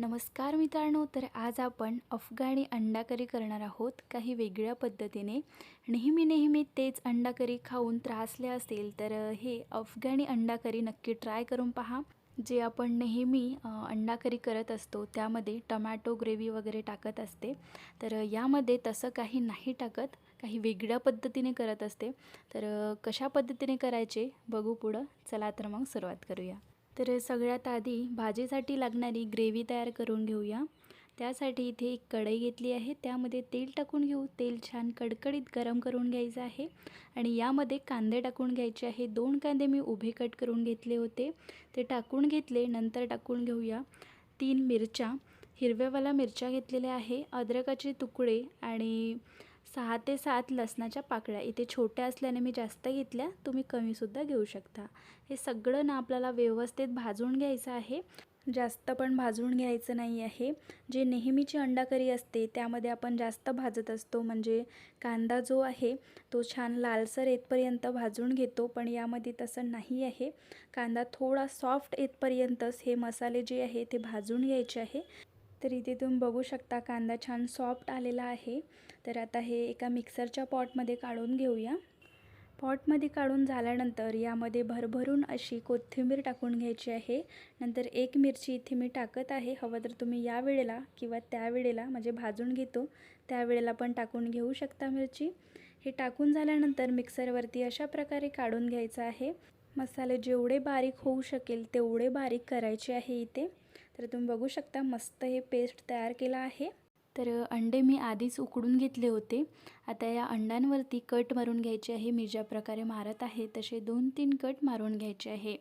नमस्कार मित्रांनो तर आज आपण अफगाणी अंडा करी करणार आहोत काही वेगळ्या पद्धतीने. नेहमी नेहमी तेच अंडा करी खाऊन त्रासले असेल तर हे अफगाणी अंडा करी नक्की ट्राय करून पहा. जे आपण नेहमी अंडाकरी अंडा करी करत असतो त्यामध्ये टमॅटो ग्रेव्ही वगैरे टाकत असते. तर यामध्ये तसं काही नाही टाकत काही वेगळ्या पद्धतीने करत असते. तर कशा पद्धतीने करायचे? बघू पुढं. चला तर मग सुरुवात करूया. तर सगळ्यात आधी भाजीसाठी लागणारी ग्रेव्ही तयार करून घेऊया. त्यासाठी इथे एक कढई घेतली आहे. त्यामध्ये तेल टाकून घेऊ. तेल छान कडकडीत गरम करून घ्यायचं आहे. आणि यामध्ये कांदे टाकून घ्यायचे आहे. दोन कांदे मी उभे कट करून घेतले होते. ते टाकून घेतले. नंतर टाकून घेऊया. तीन मिरच्या. हिरव्यावाला मिरच्या घेतलेल्या आहे. अद्रकाचे तुकडे आणि सहा ते सात लसणाच्या पाकळ्या. इथे छोट्या असल्याने मी जास्त घेतल्या तुम्ही कमीसुद्धा घेऊ शकता. हे सगळं ना आपल्याला व्यवस्थित भाजून घ्यायचं आहे. जास्त पण भाजून घ्यायचं नाही आहे. जे नेहमीची अंडाकरी असते त्यामध्ये आपण जास्त भाजत असतो. म्हणजे कांदा जो आहे तो छान लालसर येतपर्यंत भाजून घेतो पण यामध्ये तसं नाही आहे. कांदा थोडा सॉफ्ट येतपर्यंतच हे मसाले जे आहे ते भाजून घ्यायचे आहे. तर इथे तुम्ही बघू शकता कांदा छान सॉफ्ट आलेला आहे. तर आता हे एका मिक्सरच्या पॉटमध्ये काढून घेऊया. पॉटमध्ये काढून झाल्यानंतर यामध्ये भरभरून अशी कोथिंबीर टाकून घ्यायची आहे. नंतर एक मिरची इथे मी टाकत आहे. हवं तर तुम्ही या वेळेला किंवा त्यावेळेला म्हणजे भाजून घेतो त्यावेळेला पण टाकून घेऊ शकता मिरची. हे टाकून झाल्यानंतर मिक्सरवरती अशा प्रकारे काढून घ्यायचं आहे. मसाले जेवढे बारीक होऊ शकेल तेवढे बारीक करायचे आहे इथे. तर तुम्ही बघू शकता मस्त हे पेस्ट तयार केलं आहे. तर अंडे मी आधीच उकडून घेतले होते. आता या अंड्यांवरती कट मारून घ्यायचे आहे. मी ज्या प्रकारे मारत आहे तसे दोन तीन कट मारून घ्यायचे आहे.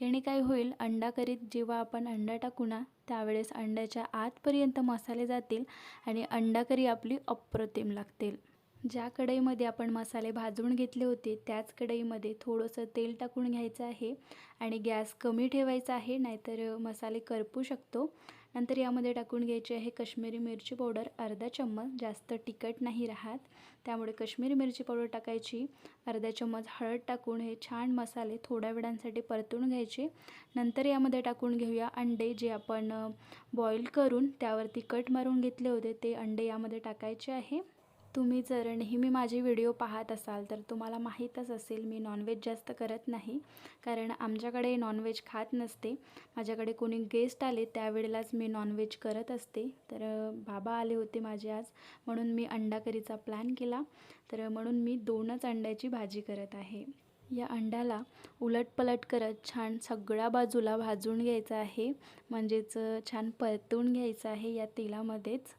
याने काय होईल अंडा करीत जेव्हा आपण अंडा टाकू ना त्यावेळेस अंड्याच्या आतपर्यंत मसाले जातील आणि अंडा करी आपली अप्रतिम लागतील. ज्या कढईमध्ये आपण मसाले भाजून घेतले होते त्याच कढईमध्ये थोडंसं तेल टाकून घ्यायचं आहे आणि गॅस कमी ठेवायचा आहे नाहीतर मसाले करपू शकतो. नंतर यामध्ये टाकून घ्यायची आहे कश्मीरी मिरची पावडर. अर्धा चम्मच जास्त तिखट नाही राहत. त्यामुळे कश्मीरी मिरची पावडर टाकायची. अर्धा चम्मच हळद टाकून हे छान मसाले थोड्या वेळांसाठी परतून घ्यायचे. नंतर यामध्ये टाकून घेऊया अंडे जे आपण बॉईल करून त्यावरती कट मारून घेतले होते ते अंडे यामध्ये टाकायचे आहे. तुम्ही जर नेहमी माझे व्हिडिओ पाहत असाल तर तुम्हाला माहीतच असेल मी नॉनव्हेज जास्त करत नाही. कारण आमच्याकडे नॉनव्हेज खात नसते. माझ्याकडे कोणी गेस्ट आले त्यावेळेलाच मी नॉनव्हेज करत असते. तर बाबा आले होते माझे आज. म्हणून मी अंडा करीचा प्लॅन केला. तर म्हणून मी दोनच अंड्याची भाजी करत आहे. या अंड्याला उलटपलट करत छान सगळ्या बाजूला भाजून घ्यायचं आहे. म्हणजेच छान परतून घ्यायचं आहे या तेलामध्येच.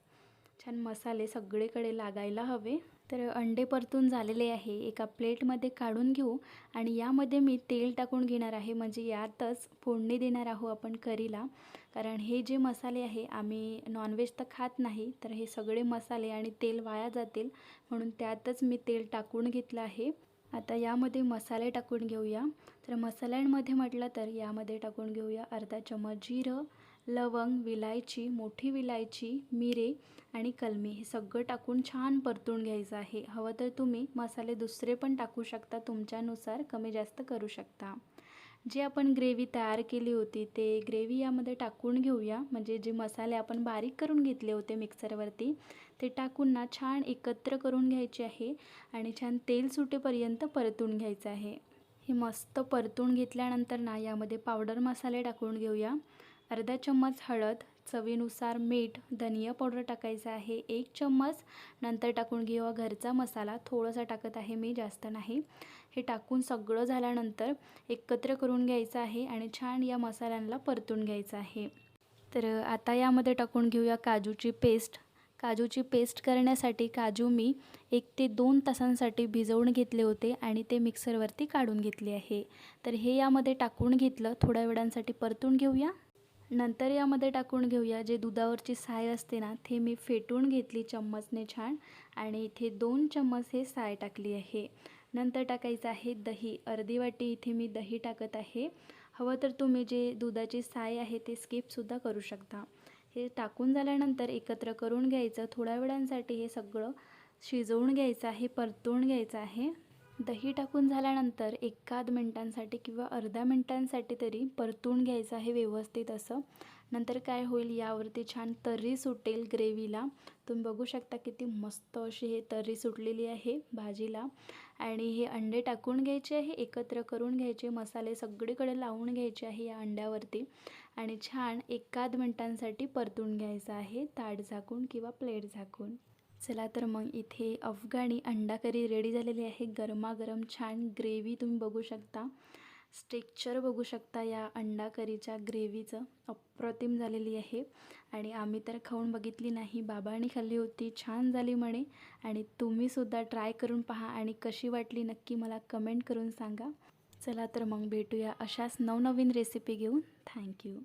छान मसाले सगळीकडे लागायला हवे. तर अंडे परतून झालेले आहे. एका प्लेटमध्ये काढून घेऊ आणि यामध्ये मी तेल टाकून घेणार आहे. म्हणजे यातच फोडणी देणार आहोत आपण करीला. कारण हे जे मसाले आहे आम्ही नॉनव्हेज तर खात नाही तर हे सगळे मसाले आणि तेल वाया जातील. म्हणून त्यातच मी तेल टाकून घेतलं आहे. आता यामध्ये मसाले टाकून घेऊया. तर मसाल्यांमध्ये म्हटलं तर यामध्ये टाकून घेऊया अर्धा चमच जिरं लवंग विलायची मोठी विलायची मिरे आणि कलमी हे सगळं टाकून छान परतून घ्यायचं आहे. हवं तर तुम्ही मसाले दुसरे पण टाकू शकता तुमच्यानुसार कमी जास्त करू शकता. जे आपण ग्रेव्ही तयार केली होती ते ग्रेव्ही यामध्ये टाकून घेऊया. म्हणजे जे मसाले आपण बारीक करून घेतले होते मिक्सरवरती ते टाकून ना छान एकत्र करून घ्यायचे आहे आणि छान तेल सुटेपर्यंत परतून घ्यायचं आहे. हे मस्त परतून घेतल्यानंतर ना यामध्ये पावडर मसाले टाकून घेऊया. अर्धा चम्मच हळद चवीनुसार मीठ धनिया पावडर टाकायचं आहे एक चम्मच. नंतर टाकून घेऊ घरचा मसाला थोडासा टाकत आहे मी जास्त नाही. हे टाकून सगळं झाल्यानंतर एकत्र करून घ्यायचं आहे आणि छान या मसाल्यांना परतून घ्यायचं आहे. तर आता यामध्ये टाकून घेऊया काजूची पेस्ट. काजूची पेस्ट करण्यासाठी काजू मी एक ते दोन तासांसाठी भिजवून घेतले होते आणि ते मिक्सरवरती काढून घेतले आहे. तर हे यामध्ये टाकून घेतलं. थोड्या वेळांसाठी परतून घेऊया. नंतर यामध्ये टाकून घेऊया. जे दुधावरची साय असते ना ते मी फेटून घेतली चम्मचने छान. आणि इथे दोन चम्मच हे साय टाकली आहे. नंतर टाकायचं आहे दही. अर्धी वाटी इथे मी दही टाकत आहे. हवं तर तुम्ही जे दुधाची साय आहे ते स्किपसुद्धा करू शकता. हे टाकून झाल्यानंतर एकत्र करून घ्यायचं. थोड्या वेळांसाठी हे सगळं शिजवून घ्यायचं आहे परतून घ्यायचं आहे. दही टाकून झाल्यानंतर एकाद मिनटांसाठी किंवा अर्ध्या मिनटांसाठी तरी परतून घ्यायचं आहे व्यवस्थित असं. नंतर काय होईल यावरती छान तर्री सुटेल ग्रेव्हीला. तुम्ही बघू शकता किती मस्त अशी हे तर्री सुटलेली आहे भाजीला. आणि हे अंडे टाकून घ्यायचे आहे एकत्र करून घ्यायचे मसाले सगळीकडे लावून घ्यायचे आहे या अंड्यावरती. आणि छान एकाद मिनटांसाठी परतून घ्यायचं आहे ताट झाकून किंवा प्लेट झाकून. चला तर मग इथे अफगाणी अंडा करी रेडी झालेली आहे. गरमागरम छान ग्रेव्ही तुम्ही बघू शकता. स्टेक्चर बघू शकता या अंडा करीच्या ग्रेव्हीचं अप्रतिम झालेली आहे. आणि आम्ही तर खाऊन बघितली नाही. बाबांनी खाल्ली होती. छान झाली म्हणे. आणि तुम्हीसुद्धा ट्राय करून पहा आणि कशी वाटली नक्की मला कमेंट करून सांगा. चला तर मग भेटूया अशाच नवनवीन रेसिपी घेऊन. थँक्यू